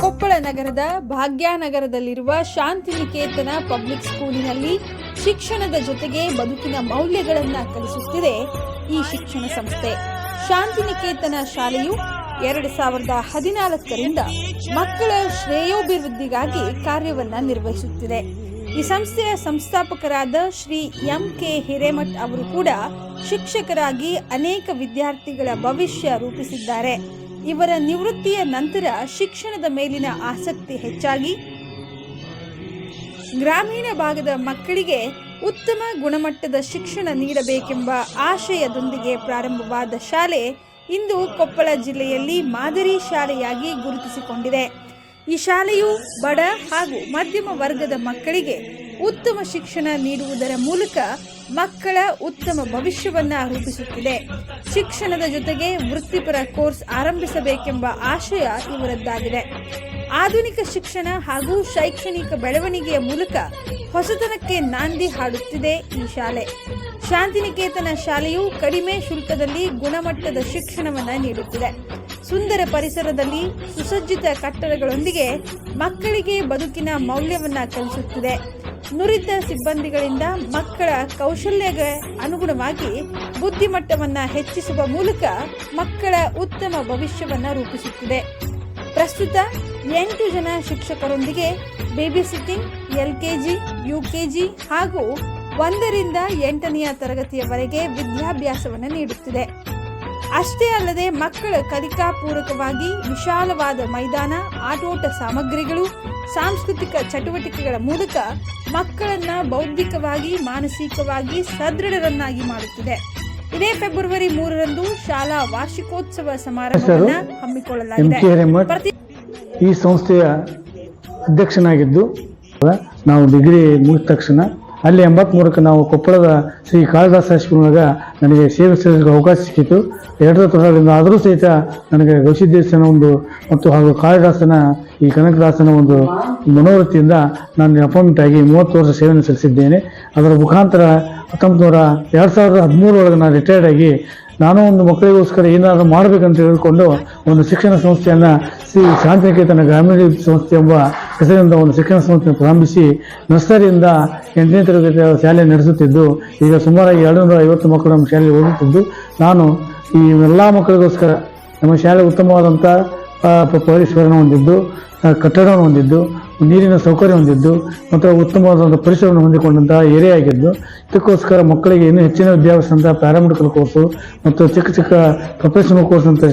ಕೊಪ್ಪಳ ನಗರದ ಭಾಗ್ಯನಗರದಲ್ಲಿರುವ ಶಾಂತಿನಿಕೇತನ ಪಬ್ಲಿಕ್ ಸ್ಕೂಲಿನಲ್ಲಿ ಶಿಕ್ಷಣದ ಜೊತೆಗೆ ಬದುಕಿನ ಮೌಲ್ಯಗಳನ್ನು ಕಲಿಸುತ್ತಿದೆ ಈ ಶಿಕ್ಷಣ ಸಂಸ್ಥೆ. ಶಾಂತಿನಿಕೇತನ ಶಾಲೆಯು ಎರಡು ಸಾವಿರದ ಹದಿನಾಲ್ಕರಿಂದ ಮಕ್ಕಳ ಶ್ರೇಯೋಭಿವೃದ್ಧಿಗಾಗಿ ಕಾರ್ಯವನ್ನ ನಿರ್ವಹಿಸುತ್ತಿದೆ. ಈ ಸಂಸ್ಥೆಯ ಸಂಸ್ಥಾಪಕರಾದ ಶ್ರೀ ಎಂ ಕೆ ಹಿರೇಮಠ್ ಅವರು ಕೂಡ ಶಿಕ್ಷಕರಾಗಿ ಅನೇಕ ವಿದ್ಯಾರ್ಥಿಗಳ ಭವಿಷ್ಯ ರೂಪಿಸಿದ್ದಾರೆ. ಇವರ ನಿವೃತ್ತಿಯ ನಂತರ ಶಿಕ್ಷಣದ ಮೇಲಿನ ಆಸಕ್ತಿ ಹೆಚ್ಚಾಗಿ ಗ್ರಾಮೀಣ ಭಾಗದ ಮಕ್ಕಳಿಗೆ ಉತ್ತಮ ಗುಣಮಟ್ಟದ ಶಿಕ್ಷಣ ನೀಡಬೇಕೆಂಬ ಆಶಯದೊಂದಿಗೆ ಪ್ರಾರಂಭವಾದ ಶಾಲೆ ಇಂದು ಕೊಪ್ಪಳ ಜಿಲ್ಲೆಯಲ್ಲಿ ಮಾದರಿ ಶಾಲೆಯಾಗಿ ಗುರುತಿಸಿಕೊಂಡಿದೆ. ಈ ಶಾಲೆಯು ಬಡ ಹಾಗೂ ಮಧ್ಯಮ ವರ್ಗದ ಮಕ್ಕಳಿಗೆ ಉತ್ತಮ ಶಿಕ್ಷಣ ನೀಡುವುದರ ಮೂಲಕ ಮಕ್ಕಳ ಉತ್ತಮ ಭವಿಷ್ಯವನ್ನ ರೂಪಿಸುತ್ತಿದೆ. ಶಿಕ್ಷಣದ ಜೊತೆಗೆ ವೃತ್ತಿಪರ ಕೋರ್ಸ್ ಆರಂಭಿಸಬೇಕೆಂಬ ಆಶಯ ಇವರದ್ದಾಗಿದೆ. ಆಧುನಿಕ ಶಿಕ್ಷಣ ಹಾಗೂ ಶೈಕ್ಷಣಿಕ ಬೆಳವಣಿಗೆಯ ಮೂಲಕ ಹೊಸತನಕ್ಕೆ ನಾಂದಿ ಹಾಡುತ್ತಿದೆ ಈ ಶಾಲೆ. ಶಾಂತಿನಿಕೇತನ ಶಾಲೆಯು ಕಡಿಮೆ ಶುಲ್ಕದಲ್ಲಿ ಗುಣಮಟ್ಟದ ಶಿಕ್ಷಣವನ್ನು ನೀಡುತ್ತಿದೆ. ಸುಂದರ ಪರಿಸರದಲ್ಲಿ ಸುಸಜ್ಜಿತ ಕಟ್ಟಡಗಳೊಂದಿಗೆ ಮಕ್ಕಳಿಗೆ ಬದುಕಿನ ಮೌಲ್ಯವನ್ನ ಕಲಿಸುತ್ತಿದೆ ನುರಿತ ಸಿಬ್ಬಂದಿಗಳಿಂದ ಮಕ್ಕಳ ಕೌಶಲ್ಯಗೆ ಅನುಗುಣವಾಗಿ ಬುದ್ಧಿಮಟ್ಟವನ್ನು ಹೆಚ್ಚಿಸುವ ಮೂಲಕ ಮಕ್ಕಳ ಉತ್ತಮ ಭವಿಷ್ಯವನ್ನ ರೂಪಿಸುತ್ತಿದೆ. ಪ್ರಸ್ತುತ ಎಂಟು ಜನ ಶಿಕ್ಷಕರೊಂದಿಗೆ ಬೇಬಿ ಸಿಟ್ಟಿಂಗ್ ಎಲ್ಕೆಜಿ ಯುಕೆಜಿ ಹಾಗೂ ಒಂದರಿಂದ ಎಂಟನೆಯ ತರಗತಿಯವರೆಗೆ ವಿದ್ಯಾಭ್ಯಾಸವನ್ನು ನೀಡುತ್ತಿದೆ. ಅಷ್ಟೇ ಅಲ್ಲದೆ ಮಕ್ಕಳ ಕಲಿಕಾ ಪೂರಕವಾಗಿ ವಿಶಾಲವಾದ ಮೈದಾನ ಆಟೋಟ ಸಾಮಗ್ರಿಗಳು ಸಾಂಸ್ಕೃತಿಕ ಚಟುವಟಿಕೆಗಳ ಮೂಲಕ ಮಕ್ಕಳನ್ನ ಬೌದ್ಧಿಕವಾಗಿ ಮಾನಸಿಕವಾಗಿ ಸದೃಢರನ್ನಾಗಿ ಮಾಡುತ್ತಿದೆ. ಇದೇ ಫೆಬ್ರವರಿ ಮೂರರಂದು ಶಾಲಾ ವಾರ್ಷಿಕೋತ್ಸವ ಸಮಾರಂಭವನ್ನು ಹಮ್ಮಿಕೊಳ್ಳಲಾಗಿದೆ. ಈ ಸಂಸ್ಥೆಯ ಅಧ್ಯಕ್ಷನಾಗಿದ್ದು ನಾವು ಡಿಗ್ರಿ ಮುಗಿದ ತಕ್ಷಣ ಅಲ್ಲಿ ಎಂಬತ್ಮೂರಕ್ಕೆ ನಾವು ಕೊಪ್ಪಳದ ಶ್ರೀ ಕಾಳಿದಾಸ ಹೈಸ್ಕೂಲ್ನಾಗ ನನಗೆ ಸೇವೆ ಸಲ್ಲಿಸಲು ಅವಕಾಶ ಸಿಕ್ಕಿತು. ಎರಡು ತೊಡರಿಂದ ಆದರೂ ಸಹಿತ ನನಗೆ ಗವಿಸಿದ್ದೇಶನ ಒಂದು ಮತ್ತು ಹಾಗೂ ಕಾಳಿದಾಸನ, ಈ ಕನಕದಾಸನ ಒಂದು ಮನೋವೃತ್ತಿಯಿಂದ ನಾನು ಅಪಾಯಿಂಟ್ ಆಗಿ ಮೂವತ್ತು ವರ್ಷ ಸೇವೆಯನ್ನು ಸಲ್ಲಿಸಿದ್ದೇನೆ. ಅದರ ಮುಖಾಂತರ ಹತ್ತೊಂಬತ್ತು ನೂರ, ಎರಡು ಸಾವಿರದ ಹದಿಮೂರರೊಳಗೆ ನಾನು ರಿಟೈರ್ಡ್ ಆಗಿ ನಾನು ಒಂದು ಮಕ್ಕಳಿಗೋಸ್ಕರ ಏನಾದರೂ ಮಾಡಬೇಕಂತ ಹೇಳಿಕೊಂಡು ಒಂದು ಶಿಕ್ಷಣ ಸಂಸ್ಥೆಯನ್ನು ಶ್ರೀ ಶಾಂತಿನಿಕೇತನ ಗ್ರಾಮೀಣ ಸಂಸ್ಥೆ ಎಂಬ ಹೆಸರಿನಿಂದ ಒಂದು ಶಿಕ್ಷಣ ಸಂಸ್ಥೆಯನ್ನು ಪ್ರಾರಂಭಿಸಿ ನರ್ಸರಿಯಿಂದ ಎಂಟನೇ ತರಗತಿಯ ಶಾಲೆ ನಡೆಸುತ್ತಿದ್ದು ಈಗ ಸುಮಾರಾಗಿ ಎರಡು ನೂರ ಐವತ್ತು ಮಕ್ಕಳು ನಮ್ಮ ಶಾಲೆಯಲ್ಲಿ ಓದುತ್ತಿದ್ದು ನಾನು ಈ ಎಲ್ಲ ಮಕ್ಕಳಿಗೋಸ್ಕರ ನಮ್ಮ ಶಾಲೆ ಉತ್ತಮವಾದಂಥ ಆ, ಪ- ಪರಿಸರವನ್ನು ಹೊಂದಿದ್ದು ಕಟ್ಟಡವನ್ನು ಹೊಂದಿದ್ದು ನೀರಿನ ಸೌಕರ್ಯ ಹೊಂದಿದ್ದು, ಮತ್ತು ಉತ್ತಮವಾದ ಪರಿಸರವನ್ನು ಹೊಂದಿಕೊಂಡಂತಹ ಏರಿಯಾ ಆಗಿದ್ದು, ಇದಕ್ಕೋಸ್ಕರ ಮಕ್ಕಳಿಗೆ ಇನ್ನೂ ಹೆಚ್ಚಿನ ವಿದ್ಯಾಭ್ಯಾಸದಂತಹ ಪ್ಯಾರಾಮೆಡಿಕಲ್ ಕೋರ್ಸು ಮತ್ತು ಚಿಕ್ಕ ಚಿಕ್ಕ ಪ್ರೊಫೆಷನಲ್ ಕೋರ್ಸ್ ಅಂತ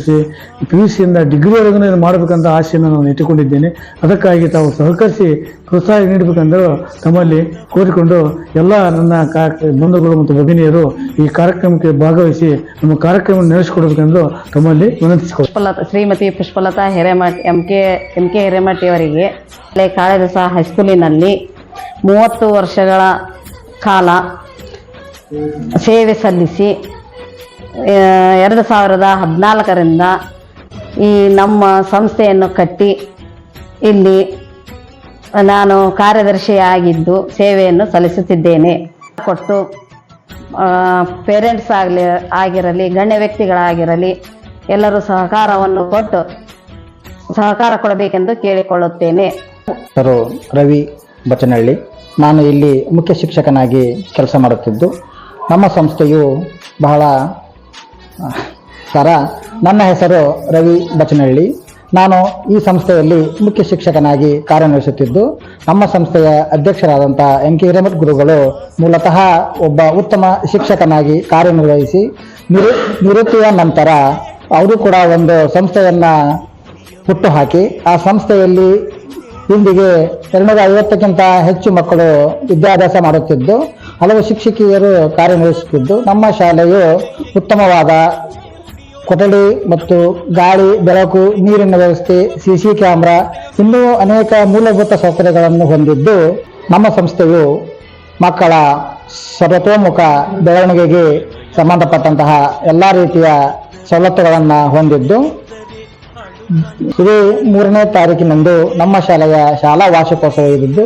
ಪಿ ಯು ಸಿಯಿಂದ ಡಿಗ್ರಿವರೆಗೂ ಇದು ಮಾಡಬೇಕಂತ ಆಸೆಯನ್ನು ನಾನು ಇಟ್ಟುಕೊಂಡಿದ್ದೇನೆ. ಅದಕ್ಕಾಗಿ ತಾವು ಸಹಕರಿಸಿ ಪ್ರೋತ್ಸಾಹ ನೀಡಬೇಕೆಂದು ತಮ್ಮಲ್ಲಿ ಕೋರಿಕೊಂಡು ಎಲ್ಲ ನನ್ನ ಕಾ, ಬಂಧುಗಳು ಮತ್ತು ಭಗಿನಿಯರು ಈ ಕಾರ್ಯಕ್ರಮಕ್ಕೆ ಭಾಗವಹಿಸಿ ನಮ್ಮ ಕಾರ್ಯಕ್ರಮ ನಡೆಸಿಕೊಡಬೇಕೆಂದು ತಮ್ಮಲ್ಲಿ Pushpalatha, Shrimati Pushpalatha Hiremath M K M K Hiremath ಇವರಿಗೆ ಹಳೆ ಕಾಳಿದಾಸ ಹೈಸ್ಕೂಲಿನಲ್ಲಿ ಮೂವತ್ತು ವರ್ಷಗಳ ಕಾಲ ಸೇವೆ ಸಲ್ಲಿಸಿ ಎರಡು ಸಾವಿರದ ಹದಿನಾಲ್ಕರಿಂದ ಈ ನಮ್ಮ ಸಂಸ್ಥೆಯನ್ನು ಕಟ್ಟಿ ಇಲ್ಲಿ ನಾನು ಕಾರ್ಯದರ್ಶಿಯಾಗಿದ್ದು ಸೇವೆಯನ್ನು ಸಲ್ಲಿಸುತ್ತಿದ್ದೇನೆ. ಕೊಟ್ಟು ಪೇರೆಂಟ್ಸ್ ಆಗಲಿ, ಆಗಿರಲಿ, ಗಣ್ಯ ವ್ಯಕ್ತಿಗಳಾಗಿರಲಿ ಎಲ್ಲರೂ ಸಹಕಾರವನ್ನು ಕೊಟ್ಟು ಸಹಕಾರ ಕೊಡಬೇಕೆಂದು ಕೇಳಿಕೊಳ್ಳುತ್ತೇನೆ. ಹೆಸರು ರವಿ ಬಚನಹಳ್ಳಿ ನಾನು ಇಲ್ಲಿ ಮುಖ್ಯ ಶಿಕ್ಷಕನಾಗಿ ಕೆಲಸ ಮಾಡುತ್ತಿದ್ದು, ನಮ್ಮ ಸಂಸ್ಥೆಯು ಬಹಳ ಸರ ನನ್ನ ಹೆಸರು ರವಿ ಬಚನಹಳ್ಳಿ ನಾನು ಈ ಸಂಸ್ಥೆಯಲ್ಲಿ ಮುಖ್ಯ ಶಿಕ್ಷಕನಾಗಿ ಕಾರ್ಯನಿರ್ವಹಿಸುತ್ತಿದ್ದು, ನಮ್ಮ ಸಂಸ್ಥೆಯ ಅಧ್ಯಕ್ಷರಾದಂಥ ಎಂ ಕೆ ಹಿರೇಮಠ್ ಗುರುಗಳು ಮೂಲತಃ ಒಬ್ಬ ಉತ್ತಮ ಶಿಕ್ಷಕನಾಗಿ ಕಾರ್ಯನಿರ್ವಹಿಸಿ, ನಿರು, ನಿವೃತ್ತಿಯ ನಂತರ ಅವರು ಕೂಡ ಒಂದು ಸಂಸ್ಥೆಯನ್ನು ಹುಟ್ಟುಹಾಕಿ, ಆ ಸಂಸ್ಥೆಯಲ್ಲಿ ಇಂದಿಗೆ ಎರಡುನೂರ ಐವತ್ತಕ್ಕಿಂತ ಹೆಚ್ಚು ಮಕ್ಕಳು ವಿದ್ಯಾಭ್ಯಾಸ ಮಾಡುತ್ತಿದ್ದು, ಹಲವು ಶಿಕ್ಷಕಿಯರು ಕಾರ್ಯನಿರ್ವಹಿಸುತ್ತಿದ್ದು, ನಮ್ಮ ಶಾಲೆಯು ಉತ್ತಮವಾದ ಕೊಠಡಿ ಮತ್ತು ಗಾಳಿ, ಬೆಳಕು, ನೀರಿನ ವ್ಯವಸ್ಥೆ ಸಿಸಿ ಕ್ಯಾಮ್ರಾ ಇನ್ನೂ ಅನೇಕ ಮೂಲಭೂತ ಸೌಕರ್ಯಗಳನ್ನು ಹೊಂದಿದ್ದು, ನಮ್ಮ ಸಂಸ್ಥೆಯು ಮಕ್ಕಳ ಸರ್ವತೋಮುಖ ಬೆಳವಣಿಗೆಗೆ ಸಂಬಂಧಪಟ್ಟಂತಹ ಎಲ್ಲ ರೀತಿಯ ಸವಲತ್ತುಗಳನ್ನು ಹೊಂದಿದ್ದು ಇದೇ ಮೂರನೇ ತಾರೀಕಿನಂದು ನಮ್ಮ ಶಾಲೆಯ ಶಾಲಾ ವಾರ್ಷಿಕೋತ್ಸವ ಇದ್ದು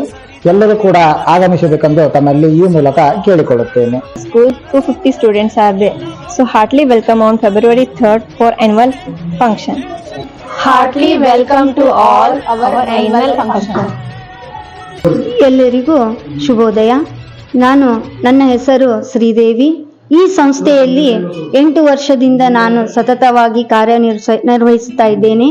ಎಲ್ಲರೂ ಕೂಡ ಆಗಮಿಸಬೇಕೆಂದು ತಮ್ಮಲ್ಲಿ ಈ ಮೂಲಕ ಕೇಳಿಕೊಳ್ಳುತ್ತೇನೆ. School 250 students are there. So heartily welcome on february 3rd for annual function. Heartly welcome to all our annual function ಎಲ್ಲರಿಗೂ ಶುಭೋದಯ. ನಾನು ನನ್ನ ಹೆಸರು ಶ್ರೀದೇವಿ. ಈ ಸಂಸ್ಥೆಯಲ್ಲಿ ಎಂಟು ವರ್ಷದಿಂದ ನಾನು ಸತತವಾಗಿ ಕಾರ್ಯನಿರ್ವಹ, ನಿರ್ವಹಿಸುತ್ತಾ ಇದ್ದೇನೆ.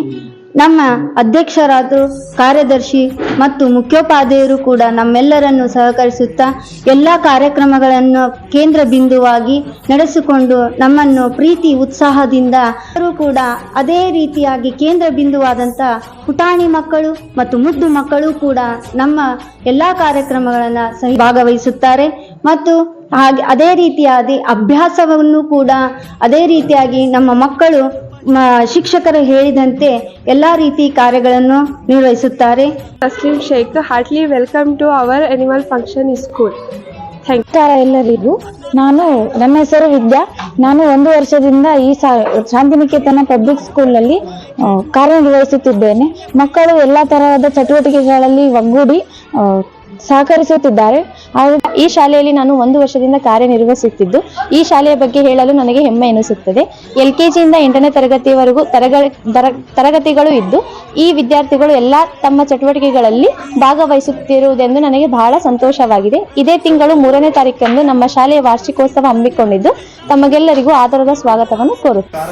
ನಮ್ಮ ಅಧ್ಯಕ್ಷರಾದ ಕಾರ್ಯದರ್ಶಿ ಮತ್ತು ಮುಖ್ಯೋಪಾಧ್ಯಾಯರು ಕೂಡ ನಮ್ಮೆಲ್ಲರನ್ನು ಸಹಕರಿಸುತ್ತಾ ಎಲ್ಲ ಕಾರ್ಯಕ್ರಮಗಳನ್ನು ಕೇಂದ್ರ ಬಿಂದುವಾಗಿ ನಡೆಸಿಕೊಂಡು ನಮ್ಮನ್ನು ಪ್ರೀತಿ, ಉತ್ಸಾಹದಿಂದ ಅವರು ಕೂಡ ಅದೇ ರೀತಿಯಾಗಿ ಕೇಂದ್ರ ಬಿಂದುವಾದಂಥ ಪುಟಾಣಿ ಮಕ್ಕಳು ಮತ್ತು ಮುದ್ದು ಮಕ್ಕಳು ಕೂಡ ನಮ್ಮ ಎಲ್ಲ ಕಾರ್ಯಕ್ರಮಗಳನ್ನು ಸಹ, ಭಾಗವಹಿಸುತ್ತಾರೆ. ಮತ್ತು ಹಾಗೆ ಅದೇ ರೀತಿಯಾಗಿ ಅಭ್ಯಾಸವನ್ನು ಕೂಡ ಅದೇ ರೀತಿಯಾಗಿ ನಮ್ಮ ಮಕ್ಕಳು ಮ- ಶಿಕ್ಷಕರು ಹೇಳಿದಂತೆ ಎಲ್ಲ ರೀತಿ ಕಾರ್ಯಗಳನ್ನು ನಿರ್ವಹಿಸುತ್ತಾರೆ. taslim Shaikh heartly welcome to our animal function school. ನಮಸ್ಕಾರ ಎಲ್ಲರಿಗೂ. ನಾನು ನನ್ನ ಹೆಸರು ವಿದ್ಯಾ. ನಾನು ಒಂದು ವರ್ಷದಿಂದ ಈ ಸಾ- ಶಾಂತಿನಿಕೇತನ ಪಬ್ಲಿಕ್ ಸ್ಕೂಲ್ನಲ್ಲಿ ಕಾರ್ಯನಿರ್ವಹಿಸುತ್ತಿದ್ದೇನೆ. ಮಕ್ಕಳು ಎಲ್ಲ ತರಹದ ಚಟುವಟಿಕೆಗಳಲ್ಲಿ ಒಗ್ಗೂಡಿ ಸಹಕರಿಸುತ್ತಿದ್ದಾರೆ. ಈ ಶಾಲೆಯಲ್ಲಿ ನಾನು ಒಂದು ವರ್ಷದಿಂದ ಕಾರ್ಯನಿರ್ವಹಿಸುತ್ತಿದ್ದು ಈ ಶಾಲೆಯ ಬಗ್ಗೆ ಹೇಳಲು ನನಗೆ ಹೆಮ್ಮೆ ಎನಿಸುತ್ತದೆ. ಎಲ್ ಕೆ ಜಿಯಿಂದ ಎಂಟನೇ ತರಗತಿವರೆಗೂ ತರಗತಿಗಳು ಇದ್ದು ಈ ವಿದ್ಯಾರ್ಥಿಗಳು ಎಲ್ಲ ತಮ್ಮ ಚಟುವಟಿಕೆಗಳಲ್ಲಿ ಭಾಗವಹಿಸುತ್ತಿರುವುದೆಂದು ನನಗೆ ಬಹಳ ಸಂತೋಷವಾಗಿದೆ. ಇದೇ ತಿಂಗಳು ಮೂರನೇ ತಾರೀಕಂದು ನಮ್ಮ ಶಾಲೆಯ ವಾರ್ಷಿಕೋತ್ಸವ ಹಮ್ಮಿಕೊಂಡಿದ್ದು ತಮಗೆಲ್ಲರಿಗೂ ಆಧಾರದ ಸ್ವಾಗತವನ್ನು ಕೋರುತ್ತೇನೆ.